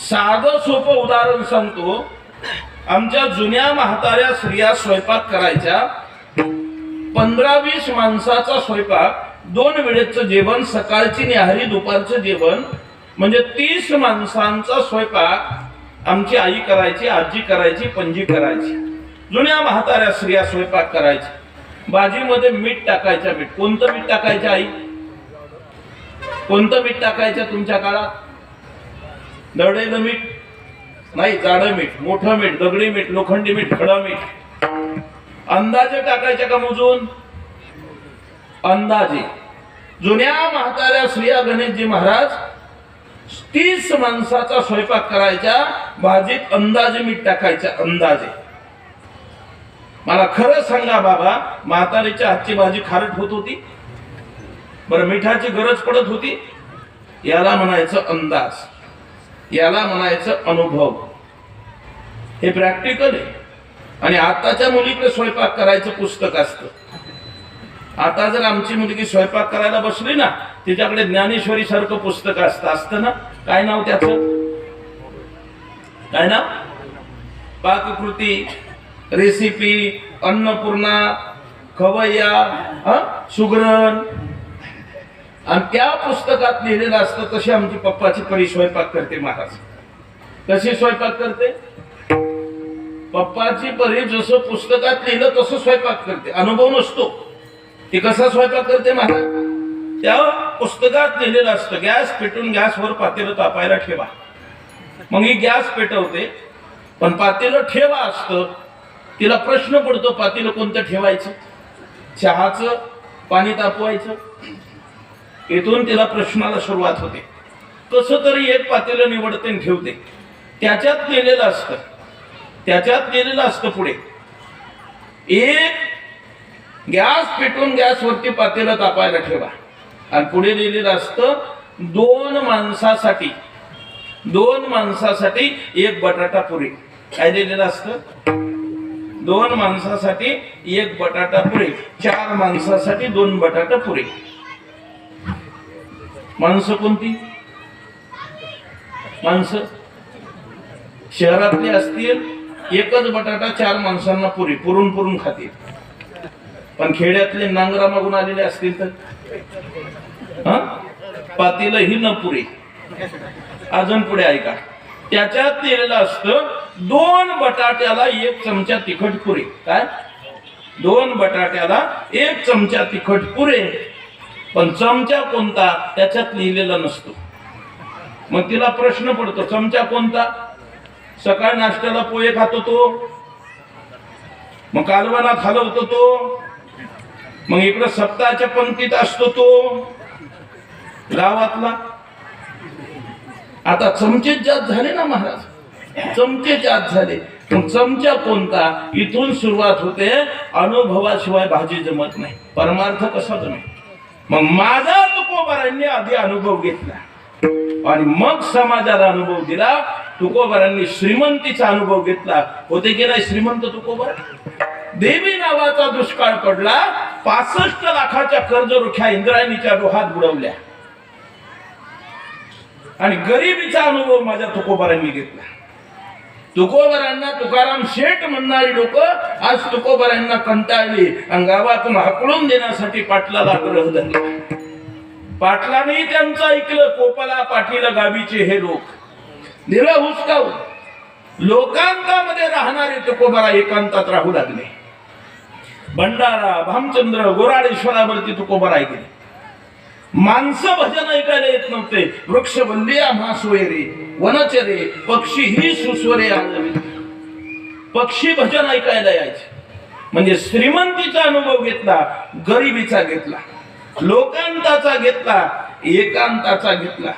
साधं सोपं उदाहरण सांगतो. आमच्या जुन्या म्हाताऱ्या स्त्रिया स्वयंपाक करायच्या. पंधरा वीस माणसाचा स्वयंपाक दोन वेळेचं जेवण सकाळची निहारी दुपारचं जेवण. म्हणजे तीस माणसांचा स्वयंपाक आमची आई करायची आजी करायची पणजी करायची. जुन्या म्हाताऱ्या स्त्रिया स्वयंपाक करायची भाजीमध्ये मीठ टाकायच्या मीठ. कोणतं मीठ टाकायचं आई? कोणतं मीठ टाकायचं तुमच्या काळात? दरडेलं मीठ नाही जाडं मीठ मोठं मीठ दगडी मीठ लोखंडी मीठ खडा मीठ. अंदाजे टाकायच्या का मोजून? अंदाजे. जुन्या म्हाताऱ्या श्रिया गणेशजी महाराज तीस माणसाचा स्वयंपाक करायच्या भाजीत अंदाजे मीठ टाकायच्या अंदाजे. मला खरं सांगा बाबा म्हातारीच्या हातची भाजी खारट होत होती? बरं मिठाची गरज पडत होती? याला म्हणायचं अंदाज. याला म्हणायचं अनुभव. हे प्रॅक्टिकल आहे. आणि आताच्या मुलीकडे स्वयंपाक करायचं पुस्तक असतं. आता जर आमची मुलगी स्वयंपाक करायला बसली ना तिच्याकडे ज्ञानेश्वरी सारखं पुस्तक असतं. असतं ना? काय नाव त्याचं? काय नाव? पाककृती रेसिपी अन्नपूर्णा खवय्या सुगरण. आणि त्या पुस्तकात लिहिलेलं असतं तशी आमची पप्पाची परी स्वयंपाक करते महाराज. कशी स्वयंपाक करते? पप्पाची परी जसं पुस्तकात लिहिलं तसं स्वयंपाक करते. अनुभव नसतो. ती कसा स्वयंपाक करते महाराज? त्या पुस्तकात लिहिलेलं असतं गॅस पेटून गॅसवर पातेलं तापायला ठेवा. मग ही गॅस पेटवते पण पातेलं ठेवा असतं. तिला प्रश्न पडतो पातेलं कोणतं ठेवायचं? चहाचं पाणी तापवायचं? इथून तिला प्रश्नाला सुरुवात होते. कसं तरी एक पातेलं निवडते आणि ठेवते. त्याच्यात लिहिलेलं असतं. त्याच्यात लिहिलेलं असतं पुढे. एक गॅस पेटून गॅसवरती पातेलं तापायला ठेवा. आणि पुढे लिहिलेलं असतं दोन माणसासाठी. दोन माणसासाठी एक बटाटा पुरी. काय लिहिलेलं असतं? दोन माणसासाठी एक बटाटा पुरी. चार माणसासाठी दोन बटाटा पुरी. माणसं कोणती? माणसं? शहरातली असतील एकच बटाटा चार माणसांना पुरी पुरून पुरून खातील. पण खेड्यातले नांगरा मागून आलेले असतील तर? हा? पातीला ही न पुरी. अजून पुढे ऐका. त्याच्यात लिहिलेलं असतं दोन बटाट्याला एक चमचा तिखट पुरे. काय? दोन बटाट्याला एक चमचा तिखट पुरे. पण चमचा कोणता त्याच्यात लिहिलेला नसतो. मग तिला प्रश्न पडतो चमचा कोणता? सकाळ नाश्त्याला पोहे खातो तो मग कालवाना हलवतो तो मग इकडं सप्ताहाच्या पंक्तीत असतो तो गावातला. आता चमचे जात झाले ना महाराज? चमचे जात झाले. मग चमचा कोणता? इथून सुरुवात होते अनुभवाशिवाय भाजी जमत नाही. परमार्थ कसा जमेल? मग माझा तुकोबारांनी आधी अनुभव घेतला. आणि मग समाजाला अनुभव दिला. तुकोबारांनी श्रीमंतीचा अनुभव घेतला. होते की नाही श्रीमंत तुकोबार? देवी नावाचा दुष्काळ पडला. पासष्ट लाखाच्या कर्जरोख्या इंद्रायणीच्या डोहात बुडवल्या. आणि गरिबीचा अनुभव माझ्या तुकोबारांनी घेतला. तुकोबरांना तुकाराम शेठ म्हणणारी लोक आज तुकोबरांना कंटाळली. आणि गावातून हाकलून देण्यासाठी पाटलाला आग्रह धरला पाटलाने त्यांचं ऐकलं कोपाला पाटील गावीचे हे लोक. दिलं हुसकावून लोकांतामध्ये राहणारे तुकोबारा एकांतात राहू लागले. भंडारा भामचंद्र गोराडेश्वरावरती तुकोबारा गेले. माणसं भजन ऐकायला येत नव्हते. वृक्ष बंदिया म्हासोयरे वनचरे पक्षी ही सुस्वरे पक्षी भजन ऐकायला यायचे. म्हणजे श्रीमंतीचा अनुभव घेतला गरिबीचा घेतला लोकांताचा घेतला एकांताचा घेतला.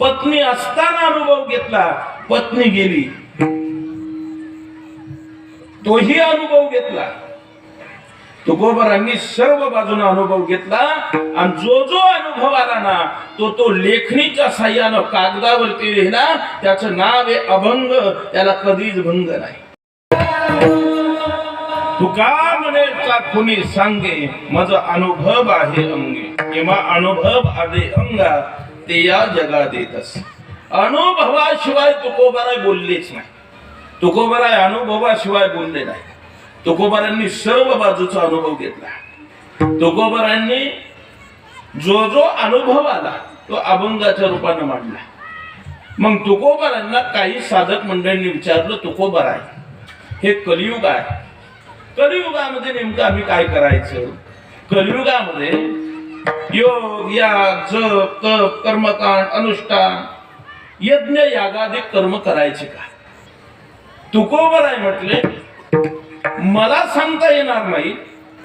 पत्नी असताना अनुभव घेतला पत्नी गेली. तोही अनुभव घेतला. तुकोबरांनी सर्व बाजूने अनुभव घेतला आणि जो जो अनुभव आला ना तो तो लेखणीच्या साह्यानं कागदावरती लिहिला त्याचं नाव आहे अभंग त्याला कधीच भंग नाही. तुका का कुणी सांगे मज अनुभव आहे अंगे. किंवा अनुभव आले अंगा ते या जगा देतस अनुभवाशिवाय तुकोबराय बोललेच नाही. तुकोबराय अनुभवाशिवाय बोलले नाही. तुकोबारांनी सर्व बाजूचा अनुभव घेतला. तुकोबारांनी जो जो अनुभव आला तो अभंगाच्या रूपानं मांडला. मग तुकोबारांना काही साधक मंडळींनी विचारलं तुकोबार आहे हे कलियुग आहे. कलियुगामध्ये नेमकं आम्ही काय करायचं? कलियुगामध्ये योग याग जप तप कर्मकांड अनुष्ठान यज्ञ यागाधिक कर्म करायचे का? तुकोबर आहे म्हटले मला सांगता येणार नाही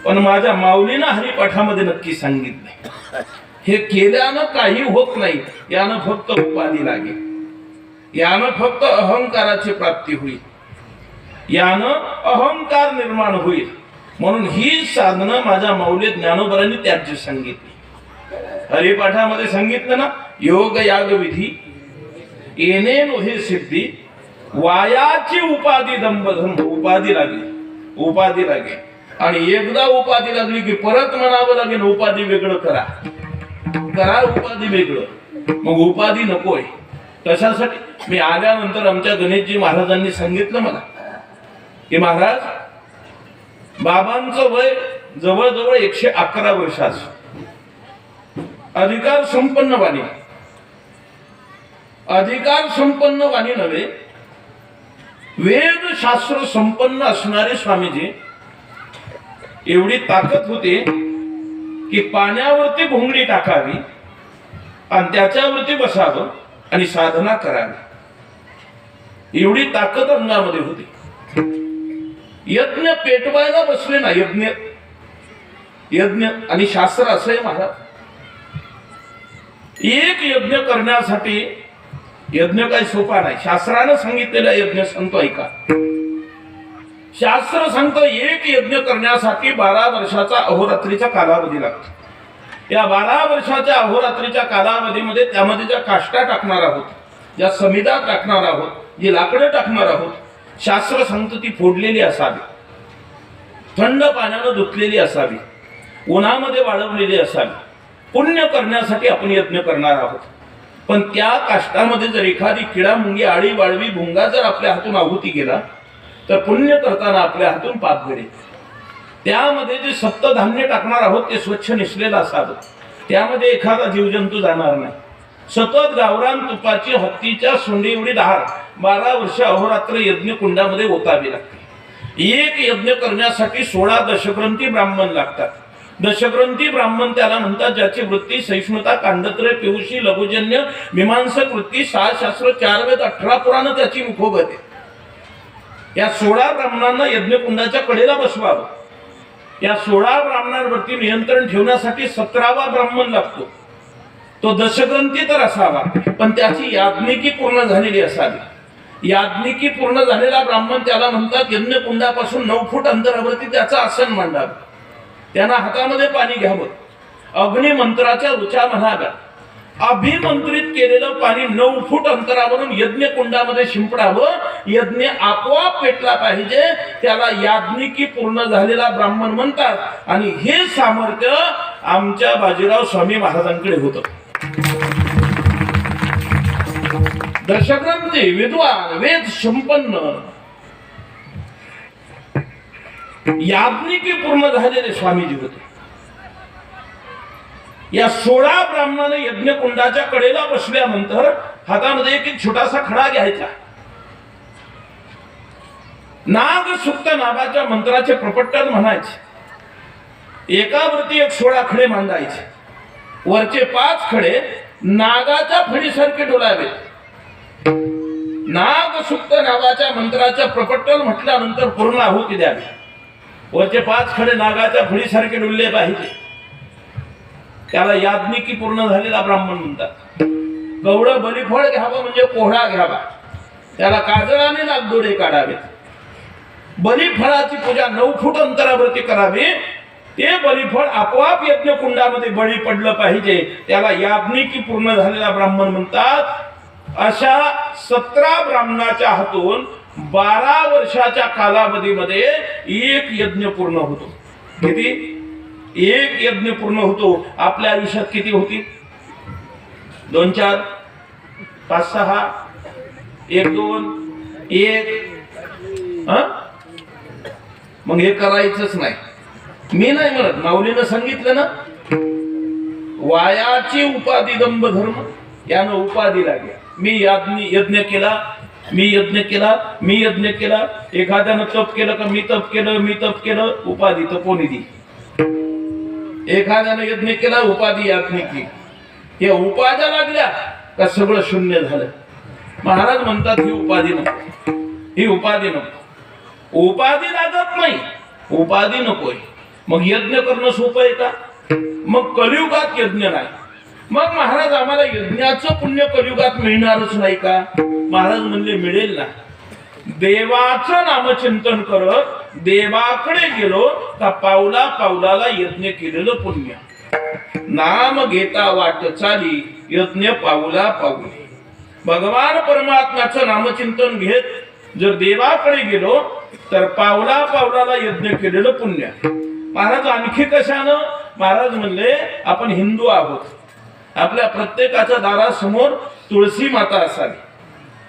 पण माझ्या माऊलीनं हरिपाठामध्ये नक्की सांगितले हे केल्यानं काही होत नाही यानं फक्त उपाधी लागेल. यानं फक्त अहंकाराची प्राप्ती होईल. यानं अहंकार निर्माण होईल. म्हणून ही साधनं माझ्या माऊली ज्ञानोबरांनी त्याची सांगितली. हरिपाठामध्ये सांगितलं ना योग याग विधी. येणे सिद्धी. वायाची उपाधी दंबधंब उपाधी लागली. उपाधी लागेल आणि एकदा उपाधी लागली की परत म्हणावं लागेल उपाधी वेगळं करा. करा उपाधी वेगळं. मग उपाधी नकोय. कशासाठी? मी आल्यानंतर आमच्या गणेशजी महाराजांनी सांगितलं मला. की महाराज बाबांचं वय जवळजवळ एकशे अकरा वर्षाच अधिकार संपन्न वाणी. अधिकार संपन्न वाणी नव्हे वेदशास्त्र संपन्न असणारे स्वामीजी एवढी ताकद होते की पाण्यावरती भोंगडी टाकावी आणि त्याच्यावरती बसावं आणि साधना करावी. एवढी ताकद अंगामध्ये होती. यज्ञ पेटवायला बसले ना यज्ञ. यज्ञ आणि शास्त्र असं आहे महाराज. एक यज्ञ करण्यासाठी यज्ञ काही सोपा नाही. शास्त्रानं सांगितलेला यज्ञ सांगतो ऐका. शास्त्र सांगतं एक यज्ञ करण्यासाठी बारा वर्षाचा अहोरात्रीचा कालावधी लागतो. या बारा वर्षाच्या अहोरात्रीच्या कालावधीमध्ये त्यामध्ये ज्या काष्टा टाकणार आहोत ज्या समिदा टाकणार आहोत जी लाकडं टाकणार आहोत शास्त्र सांगतं ती फोडलेली असावी. थंड पाण्यानं धुतलेली असावी. उन्हामध्ये वाळवलेली असावी. पुण्य करण्यासाठी आपण यज्ञ करणार आहोत. पण त्या काष्टामध्ये जर एखादी किडा मुंगी आळी वाळवी भुंगा जर आपल्या हातून आहुती गेला तर पुण्य करताना आपल्या हातून पाप घडेल. त्यामध्ये जे सप्तधान्य टाकणार आहोत ते स्वच्छ निसलेलं असावं. त्यामध्ये एखादा जीवजंतू जाणार नाही. सतत गावरान तुपाची हत्तीच्या सोंडी एवढी धार बारा वर्ष अहोरात्र यज्ञ कुंडामध्ये ओतावी लागते. एक यज्ञ करण्यासाठी सोळा दशग्रंथी ब्राह्मण लागतात. दशग्रंथी ब्राह्मण त्याला म्हणतात ज्याची वृत्ती सहिष्णुता कांडत्रय पिऊशी लघुजन्य मीमांसक वृत्ती सहा शास्त्र चार वेद अठरा पुराण त्याची मुखोगत. आहे या सोळा ब्राह्मणांना यज्ञकुंडाच्या कडेला बसवावं. या सोळा ब्राह्मणांवरती नियंत्रण ठेवण्यासाठी सतरावा ब्राह्मण लागतो. तो दशग्रंथी तर असावा पण त्याची याज्ञिकी पूर्ण झालेली असावी. याज्ञिकी पूर्ण झालेला ब्राह्मण त्याला म्हणतात यज्ञकुंडापासून नऊ फूट अंतरावरती त्याचं आसन मांडावं. त्यांना हातामध्ये पाणी घ्यावं. अग्निमंत्राच्या रुचा म्हणाव्या. अभिमंत्रित केलेलं पाणी नऊ फूट अंतरावरून यज्ञ कुंडामध्ये शिंपडावं. यज्ञ आपोआप पेटला पाहिजे. त्याला याज्ञिकी पूर्ण झालेला ब्राह्मण म्हणतात. आणि हे सामर्थ्य आमच्या बाजीराव स्वामी महाराजांकडे होतं. दशग्रंथी विद्वान वेद संपन्न याज्ञिकी पूर्ण झालेले स्वामीजी होते. या सोळा ब्राह्मणाने यज्ञकुंडाच्या कडेला बसल्यानंतर हातामध्ये एक एक छोटासा खडा घ्यायचा. नाग सुक्त नागाच्या मंत्राचे प्रपट्टन म्हणायचे एकावरती एक सोळा खडे मांडायचे. वरचे पाच खडे नागाच्या फडीसारखे डोलावे. नाग सुक्त नागाच्या मंत्राच्या प्रपट्टन म्हटल्यानंतर पूर्ण आहुती द्यावी. वरचे पाच खडे नागाच्या फळीसारखे डुलले पाहिजे. त्याला याज्ञिकी पूर्ण झालेला ब्राह्मण म्हणतात. गवड बलिफळ घ्यावं म्हणजे कोहळा घ्यावा. त्याला काजळाने नागदोडे काढावेत बलिफळाची पूजा नऊ फूट अंतरावरती करावी. ते बलिफळ आपोआप यज्ञ कुंडामध्ये बळी पडलं पाहिजे. त्याला याज्ञिकी पूर्ण झालेला ब्राह्मण म्हणतात. अशा सतरा ब्राह्मणाच्या हातून बारा वर्षाच्या कालावधीमध्ये एक यज्ञ पूर्ण होतो. किती? एक यज्ञ पूर्ण होतो. आपल्या आयुष्यात किती होती? दोन चार पाच सहा एक दोन एक. हा? मग हे करायचंच नाही. मी नाही म्हणत. माऊलीनं सांगितलं ना? वायाची उपाधी दंभ धर्म यानं उपाधी लागल्या मी याज्ञ यज्ञ केला. मी यज्ञ केला मी यज्ञ केला एखाद्यानं तप केलं का मी तप केलं मी तप केलं उपाधी तर कोणी दी? एखाद्यानं यज्ञ केला उपाधी याज्ञिकी या उपाध्या लागल्या का सगळं शून्य झालं? महाराज म्हणतात ही उपाधी नको. ही उपाधी नको. उपाधी लागत नाही. उपाधी नकोय. मग यज्ञ करणं सोपं आहे का? मग कलियुगात यज्ञ नाही. मग महाराज आम्हाला यज्ञाचं पुण्य कलियुगात मिळणारच नाही का? महाराज म्हणले मिळेल ना. देवाचं नामचिंतन करत देवाकडे गेलो का पावला पावलाला यज्ञ केलेलं पुण्य. नाम घेता वाट चाली यज्ञ पावला पावले. भगवान परमात्म्याचं नामचिंतन घेत जर देवाकडे गेलो तर पावला पावलाला यज्ञ केलेलं पुण्य. महाराज आणखी कशानं? महाराज म्हणले आपण हिंदू आहोत. आपल्या प्रत्येकाच्या दारासमोर तुळशी माता असावी.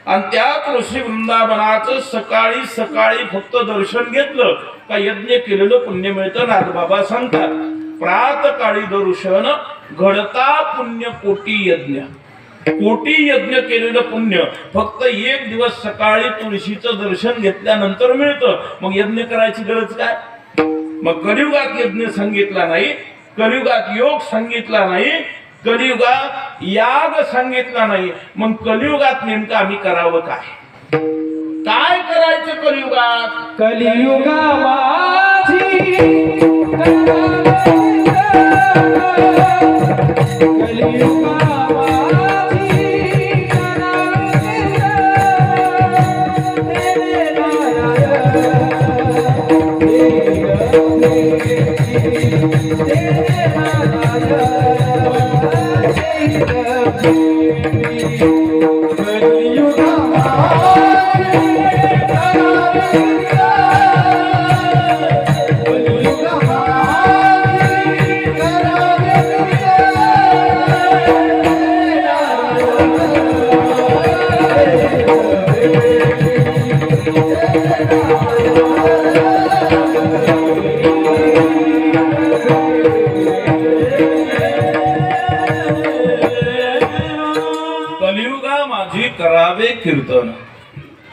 आणि त्या तुळशी वृंदावनाचं सकाळी सकाळी फक्त दर्शन घेतलं का यज्ञ केलेलं पुण्य मिळतं नाथबाबा सांगतात. प्रातकाळी दर्शन घडता पुण्य कोटी यज्ञ. कोटी यज्ञ केलेलं पुण्य फक्त एक दिवस सकाळी तुळशीचं दर्शन घेतल्यानंतर मिळतं. मग यज्ञ करायची गरज काय? मग कलियुगात यज्ञ सांगितला नाही कलियुगात योग सांगितला नाही कलियुगात याग सांगितला नाही. मग कलियुगात नेमकं आम्ही करावं काय? काय करायचं कलियुगात? कलियुगा कलियुगा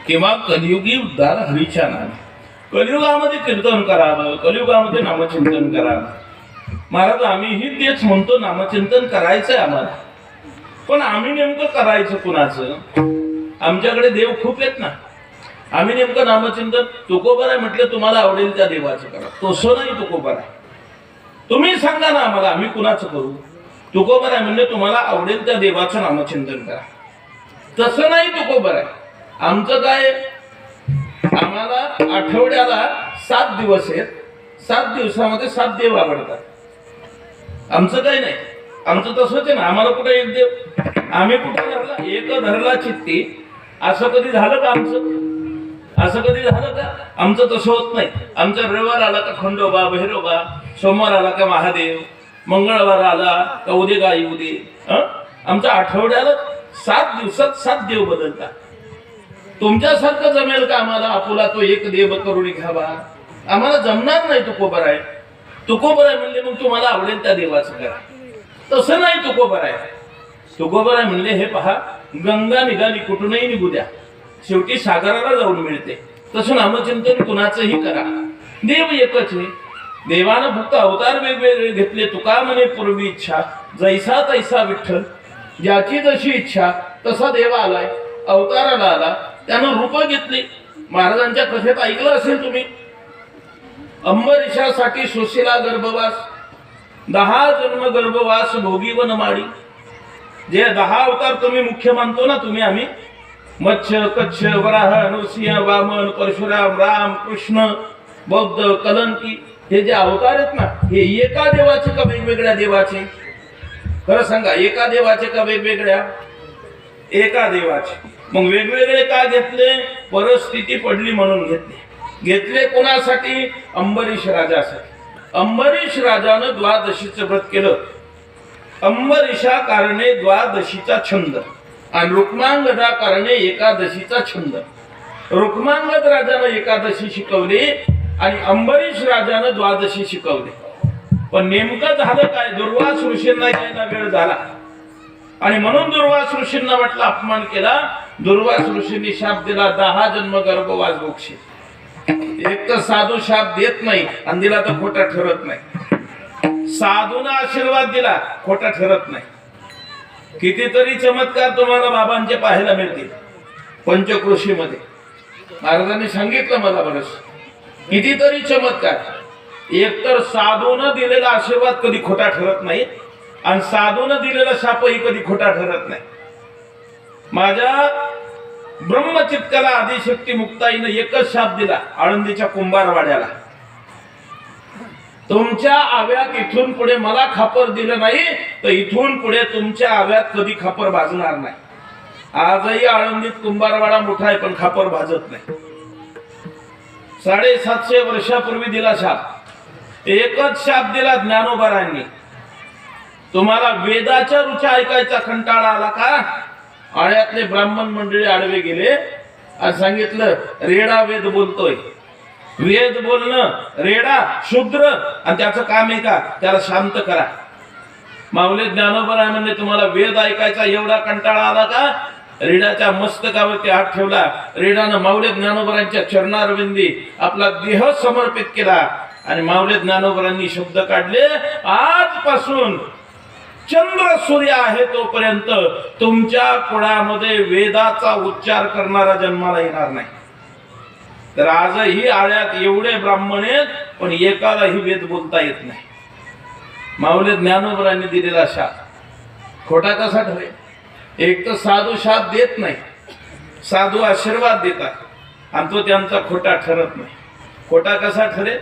किंवा कलियुगी उद्धार हरीच्या नावे कलियुगामध्ये कीर्तन करावं कलियुगामध्ये नामचिंतन करावं. महाराज आम्हीही तेच म्हणतो नामचिंतन करायचंय आम्हाला. पण आम्ही नेमकं करायचं कुणाचं? आमच्याकडे देव खूप आहेत ना. आम्ही नेमकं नामचिंतन तुकोबर आहे म्हटलं तुम्हाला आवडेल त्या देवाचं करा. तसं नाही तुकोबर आहे तुम्ही सांगा ना आम्हाला आम्ही कुणाचं करू? तुकोबर आहे म्हणजे तुम्हाला आवडेल त्या देवाचं नामचिंतन करा. तसं नाही तुकोबर आहे आमचं काय? आम्हाला आठवड्याला सात दिवस आहेत. सात दिवसामध्ये सात देव आवडतात. आमचं काही नाही. आमचं तसंच आहे ना. आम्हाला कुठे एक देव? आम्ही कुठे धरला? एक धरला चित्ती. असं कधी झालं का आमचं? असं कधी झालं का? आमचं तसं होत नाही. आमचा रविवार आला का खंडोबा भैरोबा सोमवार आला का महादेव मंगळवार आला का उदे गाई उदे हं? आमच्या आठवड्याला सात दिवसात सात देव बदलतात. तुमच्यासारखं जमेल का आम्हाला? आपुला तो एक देव करून घ्यावा. आम्हाला जमणार नाही तुकोबर आहे तुकोबर आहे म्हणले मग तुम्हाला आवडेल त्या देवाचं करा तसं नाही तुकोबर आहे तुकोबर आहे म्हणले हे पहा गंगा निघाली कुठूनही निघू द्या. शेवटी सागराला जाऊन मिळते. तसं नामचिंतन कुणाचंही करा. देव एकच आहे. देवानं फक्त अवतार वेगवेगळे घेतले. तुका म्हणे पूर्वी इच्छा जैसा तैसा विठ्ठल. ज्याची जशी इच्छा तसा देव आलाय. अवताराला आला. त्यानं रूप घेतली. महाराजांच्या कथेत ऐकलं असेल तुम्ही. अंबरीशासाठी सुशिला गर्भवास दहा जन्म गर्भवास भोगी वन माडी जे दहा अवतार तुम्ही मुख्य मानतो ना तुम्ही आम्ही. मत्स्य कच्छ वराह नृसिंह वामन परशुराम राम कृष्ण बौद्ध कलंकी. हे जे अवतार आहेत ना हे एका देवाचे का वेगवेगळ्या देवाचे? खरं सांगा एका देवाचे का वेगवेगळ्या? एका देवाचे. मग वेगवेगळे का घेतले? परिस्थिती पडली म्हणून घेतले. घेतले कोणासाठी? अंबरीश राजासाठी. अंबरीश राजानं द्वादशीचं व्रत केलं. अंबरीशा कारणे द्वादशीचा छंद. आणि रुक्मांगदा कारणे एकादशीचा छंद. रुक्मांगद राजानं एकादशी शिकवली आणि अंबरीश राजानं द्वादशी शिकवली. पण नेमकं झालं काय? दुर्वास ऋषींना यायला वेळ झाला. आणि म्हणून दुर्वास ऋषींना म्हटलं अपमान केला. दुर्वास ऋषींनी शाप दिला दहा जन्म गर्भवास मोक्षी एक तर साधू शाप देत नाही आणि दिला तर खोटा ठरत नाही. साधूना आशीर्वाद दिला खोटा ठरत नाही. कितीतरी चमत्कार तुम्हाला बाबांचे पाहायला मिळतील पंचकृषीमध्ये. महाराजांनी सांगितलं मला बरस कितीतरी चमत्कार. एक तर दिलेला आशीर्वाद कधी खोटा ठरत नाही आणि साधून दिलेला शापही कधी खोटा ठरत नाही. माझ्या ब्रह्मचित्काला आदिशक्ती मुक्ताईनं एकच शाप दिला आळंदीच्या कुंभारवाड्याला. तुमच्या आव्यात इथून पुढे मला खापर दिलं नाही तर इथून पुढे तुमच्या आव्यात कधी खापर भाजणार नाही. आजही आळंदीत कुंभारवाडा मोठा आहे पण खापर भाजत नाही. साडेसातशे वर्षापूर्वी दिला शाप. एकच शाप दिला ज्ञानोबारांनी. तुम्हाला वेदाच्या रुचा ऐकायचा कंटाळा आला का? आळ्यातले ब्राह्मण मंडळी आडवे गेले. आणि सांगितलं रेडा वेद बोलतोय. वेद बोलणं रेडा शूद्र आणि त्याचं काम आहे का? त्याला शांत करा. माऊली ज्ञानोबराय म्हणजे तुम्हाला वेद ऐकायचा एवढा कंटाळा आला का? रेडाच्या मस्तकावरती हात ठेवला. रेडानं माऊली ज्ञानोबरांच्या चरणारविंदी आपला देह समर्पित केला. आणि माऊली ज्ञानोबरांनी शब्द काढले आजपासून चंद्र सूर्य आहे तोपर्यंत तुमच्या कुळामध्ये वेदाचा उच्चार करणारा जन्माला येणार नाही. तर आजही आळ्यात एवढे ब्राह्मण आहेत पण एकालाही वेद बोलता येत नाही. माऊले ज्ञानोबरांनी दिलेला शाप. खोटा कसा ठरेल? एक तर साधू शाप देत नाही. साधू आशीर्वाद देतात. आणि तो त्यांचा खोटा ठरत नाही. खोटा कसा ठरेल?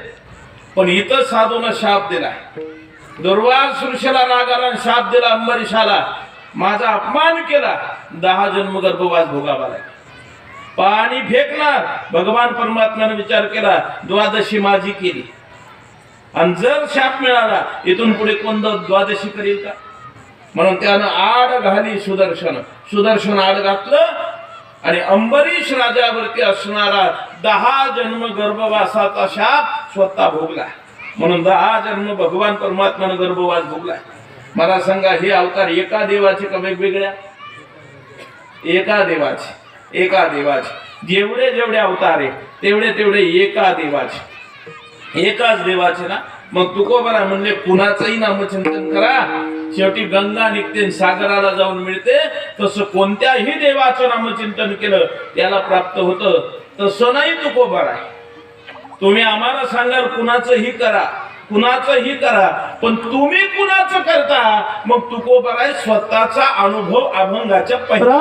पण इथं साधूनं शाप आहे. दुर्वास ऋषीला रागाला शाप दिला अंबरीशाला. माझा अपमान केला. दहा जन्म गर्भवास भोगावा लागला पाणी फेकणार. भगवान परमात्म्याने विचार केला द्वादशी माझी केली. आणि जर शाप मिळाला इथून पुढे कोण द्वादशी करील का? म्हणून त्यानं आड घाली सुदर्शन. सुदर्शन आड घातलं आणि अंबरीश राजावरती असणारा दहा जन्म गर्भवासाचा शाप स्वतः भोगला. म्हणून दहा जन्म भगवान परमात्म्यानं गर्भवास भोगलाय. मला सांगा हे अवतार एका देवाचे का वेगवेगळ्या? एका देवाचे एका देवाचे. जेवढे जेवढे अवतार आहे तेवढे तेवढे एका देवाचे. एकाच देवाचे ना? मग तुकोबरा म्हणले कुणाचंही नामचिंतन करा. शेवटी गंगा निघते सागराला जाऊन मिळते. तसं कोणत्याही देवाचं नामचिंतन केलं त्याला प्राप्त होतं. तसं नाही तुकोबरा तुम्ही आम्हाला सांगाल कुणाचंही करा कुणाचंही करा पण तुम्ही कुणाचं करता मग तुकोबराय स्वतःचा अनुभव अभंगाच्या पहिल्या